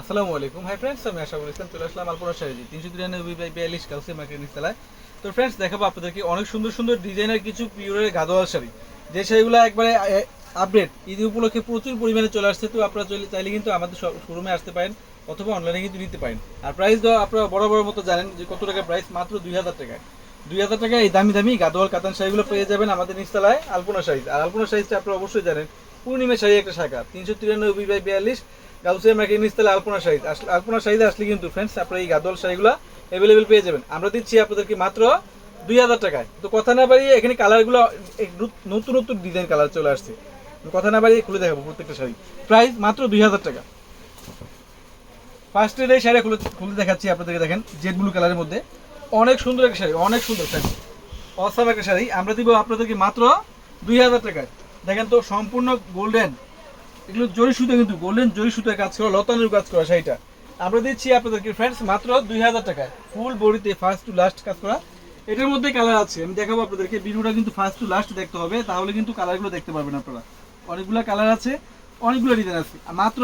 আসসালামু আলাইকুম। Hi friends আমি আশা চলে আসলাম আলপনা শাড়ি তিনশো তিরানব্বই বাই বিয়াল্লিশ কাউসে মার্কেট তো ফ্রেন্ডস দেখাবো আপনাদেরকে অনেক সুন্দর সুন্দর ডিজাইনের কিছু পিওরের গাদোয়াল শাড়ি। যে শাড়িগুলো একবারে আপডেট ঈদ উপলক্ষে প্রচুর পরিমাণে চলে আসছে। তো আপনারা চলে, চাইলে কিন্তু আমাদের শোরুমে আসতে পারেন অথবা অনলাইনে কিন্তু নিতে পারেন। আর প্রাইস আপনারা বড় বড় মতো জানেন যে কত টাকা প্রাইস মাত্র দুই হাজার টাকায়। দুই হাজার টাকা এই দামি দামি গাদোয়াল, কাতান শাড়িগুলো পেয়ে যাবেন আমাদের নিচতলায় আলপনা সাইজ আর আলপনা সাইজটা আপনারা অবশ্যই জানেন, পূর্ণিমা শাড়ি একটা শাখা, তিনশো তিরানব্বই বাই বিয়াল্লিশ। আলপনা আসলে দিচ্ছি কথা না শাড়ি। মাত্র দুই হাজার টাকা। শাড়ি খুলে খুলে দেখাচ্ছি আপনাদেরকে দেখেন জেড ব্লু কালারের মধ্যে। অনেক সুন্দর একটা শাড়ি, অনেক সুন্দর শাড়ি একটা শাড়ি। আমরা দিব আপনাদেরকে মাত্র দুই হাজার টাকায়। দেখেন তো সম্পূর্ণ গোল্ডেন এগুলো জরি সুতো কিন্তু গোল্ডেন জরি সুতোয় কাজ করা, লতানোর কাজ করা শাড়িটা। আমরা দিচ্ছি আপনাদেরকে ফ্রেন্ডস মাত্র দুই হাজার টাকায়। ফুল বডিতে ফার্স্ট টু লাস্ট কাজ করা। এটার মধ্যে কালার আছে, আমি দেখাবো আপনাদেরকে। ভিডিওটা কিন্তু ফার্স্ট টু লাস্ট দেখতে হবে, তাহলে কিন্তু কালারগুলো দেখতে পারবেন আপনারা। অনেকগুলো কালার আছে, অনেকগুলো ডিজাইন আছে। মাত্র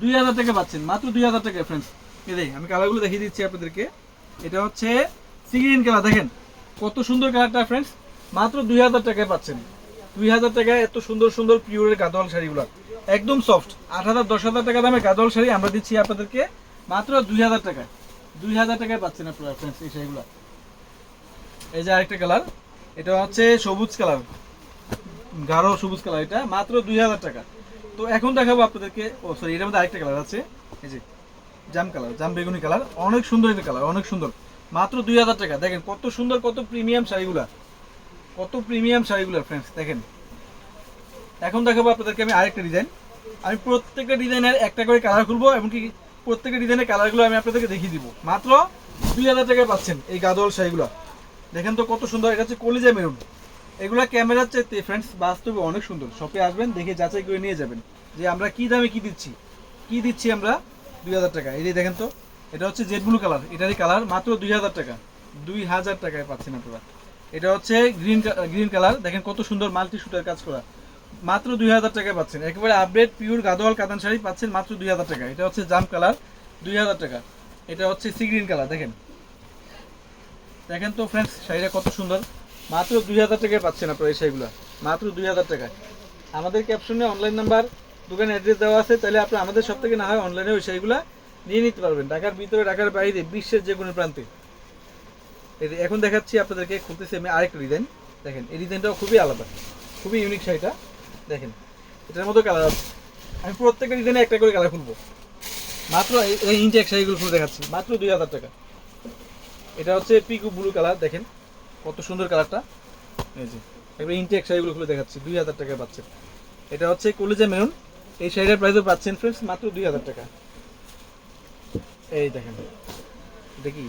দুই হাজার টাকা পাচ্ছেন, মাত্র দুই হাজার টাকা ফ্রেন্ডস এই দেখেন, আমি কালারগুলো দেখিয়ে দিচ্ছি আপনাদেরকে। এটা হচ্ছে সিগ্রিন কালার দেখেন। কত সুন্দর কালারটা ফ্রেন্ডস মাত্র দুই হাজার টাকায় পাচ্ছেন। দুই হাজার টাকায় এত সুন্দর সুন্দর পিওরের গাদোয়াল শাড়িগুলো। একদম সফট আট হাজার, দশ হাজার টাকা গাদোয়াল শাড়ি আমরা দিচ্ছি আপনাদেরকে মাত্র দুই হাজার টাকায়। দুই হাজার টাকায় পাচ্ছেন আপনারা এই শাড়িগুলো। এই যে আরেকটা কালার এটা হচ্ছে সবুজ কালার গাঢ় সবুজ কালার এটা, মাত্র দুই হাজার টাকা। তো এখন দেখাবো আপনাদেরকে, ও সরি এটার মধ্যে আরেকটা কালার আছে। এই যে, জাম কালার জাম বেগুনি কালার অনেক সুন্দর একটা কালার অনেক সুন্দর। মাত্র দুই হাজার টাকা। দেখেন কত সুন্দর, কত প্রিমিয়াম শাড়িগুলা। কত প্রিমিয়াম শাড়িগুলো ফ্রেন্ডস দেখেন। এখন দেখাবো আপনাদেরকে আমি আরেকটা ডিজাইন আমি প্রত্যেকটা ডিজাইনের একটা করে কালার খুলবো, এমনকি প্রত্যেকটা ডিজাইনের কালারগুলো আমি আপনাদেরকে দেখিয়ে দিব। মাত্র দুই হাজার টাকায় পাচ্ছেন এই গাদোয়াল শাড়িগুলো। দেখেন তো কত সুন্দর, এটা হচ্ছে কলিজা মেরুন। এগুলো ক্যামেরার চাইতে ফ্রেন্ডস বাস্তবে অনেক সুন্দর। শপে আসবেন, দেখে যাচাই করে নিয়ে যাবেন যে আমরা কি দামে কি দিচ্ছি। কি দিচ্ছি আমরা দুই হাজার টাকা এই দেখেন তো, এটা হচ্ছে জেড ব্লু কালার এটারই কালার মাত্র দুই হাজার টাকা। দুই হাজার টাকায় পাচ্ছেন আপনারা। এটা হচ্ছে গ্রিন গ্রিন কালার দেখেন কত সুন্দর মাল্টি শুটের কাজ করা। মাত্র দুই হাজার টাকায় পাচ্ছেন। একেবারে আপডেট পিওর গাদোয়াল কাতান শাড়ি পাচ্ছেন মাত্র দুই হাজার টাকা এটা হচ্ছে জাম কালার দুই হাজার টাকা। এটা হচ্ছে সি গ্রিন কালার দেখেন। দেখেন তো ফ্রেন্ডস শাড়িটা কত সুন্দর। মাত্র দুই হাজার টাকায় পাচ্ছেন আপনারা এই শাড়িগুলো। মাত্র দুই হাজার টাকায়। আমাদের ক্যাপশনে অনলাইন নাম্বার দোকানের অ্যাড্রেস দেওয়া আছে। তাহলে আপনি আমাদের সব থেকে না হয় অনলাইনে ওই শাড়িগুলো নিয়ে নিতে পারবেন। ঢাকার ভিতরে, ঢাকার বাইরে, বিশ্বের যে কোনো প্রান্তে। এখন দেখাচ্ছি আপনাদেরকে খুলতেছি আমি আরেকটা ডিজাইন দেখেন, এই ডিজাইনটাও খুবই আলাদা, খুবই ইউনিক শাড়িটা। দেখেন, এটার মতো কালার আছে। আমি প্রত্যেকটা ডিজাইনে একটা করে কালার খুলবো। মাত্র এই- ইনটেক শাড়িগুলো খুলে দেখাচ্ছি, মাত্র দুই হাজার টাকা। এটা হচ্ছে পিকু ব্লু কালার দেখেন, কত সুন্দর কালারটা এই যে, এবার ইনটেক শাড়িগুলো খুলে দেখাচ্ছি, দুই হাজার টাকায় পাচ্ছেন। এটা হচ্ছে কলেজে মেরুন। এই শাড়িটার প্রাইসও পাচ্ছেন ফ্রেন্ডস মাত্র দুই হাজার টাকা। এই দেখেন দেখি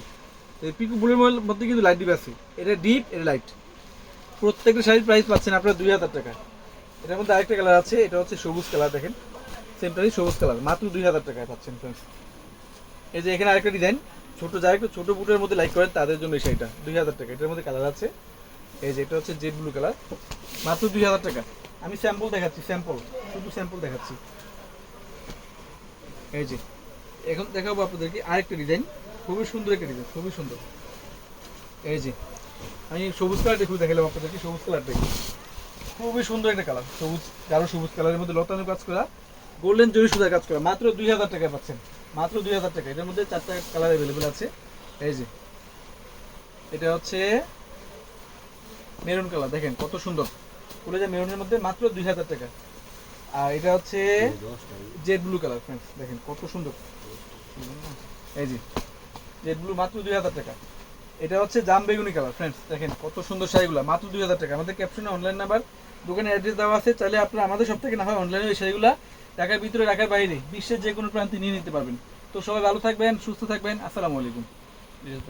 পিকু ব্লুর মধ্যে কিন্তু লাইট ডিপ আছে। এটা ডিপ এটা লাইট প্রত্যেকটা শাড়ির প্রাইস পাচ্ছেন আপনারা দুই হাজার টাকা। এটার মধ্যে আরেকটা কালার আছে, এটা হচ্ছে সবুজ কালার দেখেন। সেমটারই সবুজ কালার মাত্র দুই হাজার টাকায় পাচ্ছেন ফ্রেন্ডস এই যে এখানে আরেকটা ডিজাইন ছোট যারা একটু ছোট বুটের মধ্যে লাইক করেন, তাদের জন্য এই শাড়িটা, দুই হাজার টাকা। এটার মধ্যে কালার আছে। এই যে এটা হচ্ছে জেড ব্লু কালার মাত্র দুই হাজার টাকা। আমি স্যাম্পল দেখাচ্ছি স্যাম্পল শুধু স্যাম্পল দেখাচ্ছি। এই যে, এখন দেখাবো আপনাদেরকে আরেকটা ডিজাইন খুবই সুন্দর একটা ডিজাইন খুবই সুন্দর। এই যে আমি সবুজ কালারটা খুলে দেখালাম আপনাদেরকে সবুজ কালার কালারটা খুবই সুন্দর একটা কালার সবুজ গাঢ় সবুজ কালারের মধ্যে লতানো কাজ করা গোল্ডেন জরি সুতার কাজ করা মাত্র দুই হাজার টাকায় পাচ্ছেন মাত্র দুই হাজার টাকা এটার মধ্যে চারটা কালার অ্যাভেলেবেল আছে। এই যে এটা হচ্ছে মেরুন কালার দেখেন কত সুন্দর। খুলে যায় মেরুনের মধ্যে মাত্র দুই হাজার টাকা। আর এটা হচ্ছে জেড ব্লু কালার ফ্রেন্ডস দেখেন কত সুন্দর। এই যে ব্লু মাত্র দুই হাজার টাকা। এটা হচ্ছে জাম বেগুনি কালার ফ্রেন্ডস দেখেন কত সুন্দর শাড়িগুলো, মাত্র দুই হাজার টাকা। আমাদের ক্যাপশনে অনলাইন নাম্বার দোকানে অ্যাড্রেস দেওয়া আছে, চাইলে আপনারা আমাদের সব থেকে না হয় অনলাইনে ওই শাড়িগুলো ঢাকার ভিতরে, ঢাকার বাইরে, বিশ্বের যে কোনো প্রান্তে নিয়ে নিতে পারবেন। তো সবাই ভালো থাকবেন, সুস্থ থাকবেন, আসসালামু আলাইকুম।